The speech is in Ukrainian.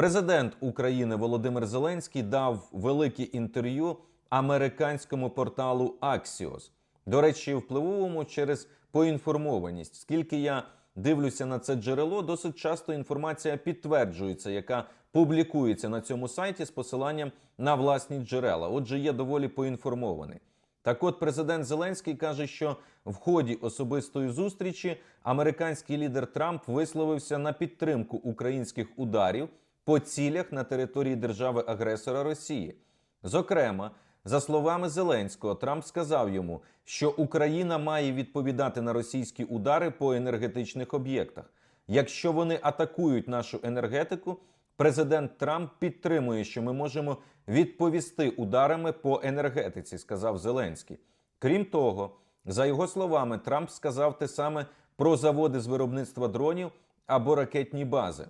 Президент України Володимир Зеленський дав велике інтерв'ю американському порталу Axios. До речі, впливовому через поінформованість. Скільки я дивлюся на це джерело, досить часто інформація підтверджується, яка публікується на цьому сайті з посиланням на власні джерела. Отже, є доволі поінформований. Так от президент Зеленський каже, що в ході особистої зустрічі американський лідер Трамп висловився на підтримку українських ударів по цілях на території держави-агресора Росії. Зокрема, за словами Зеленського, Трамп сказав йому, що Україна має відповідати на російські удари по енергетичних об'єктах. Якщо вони атакують нашу енергетику, президент Трамп підтримує, що ми можемо відповісти ударами по енергетиці, сказав Зеленський. Крім того, за його словами, Трамп сказав те саме про заводи з виробництва дронів або ракетні бази.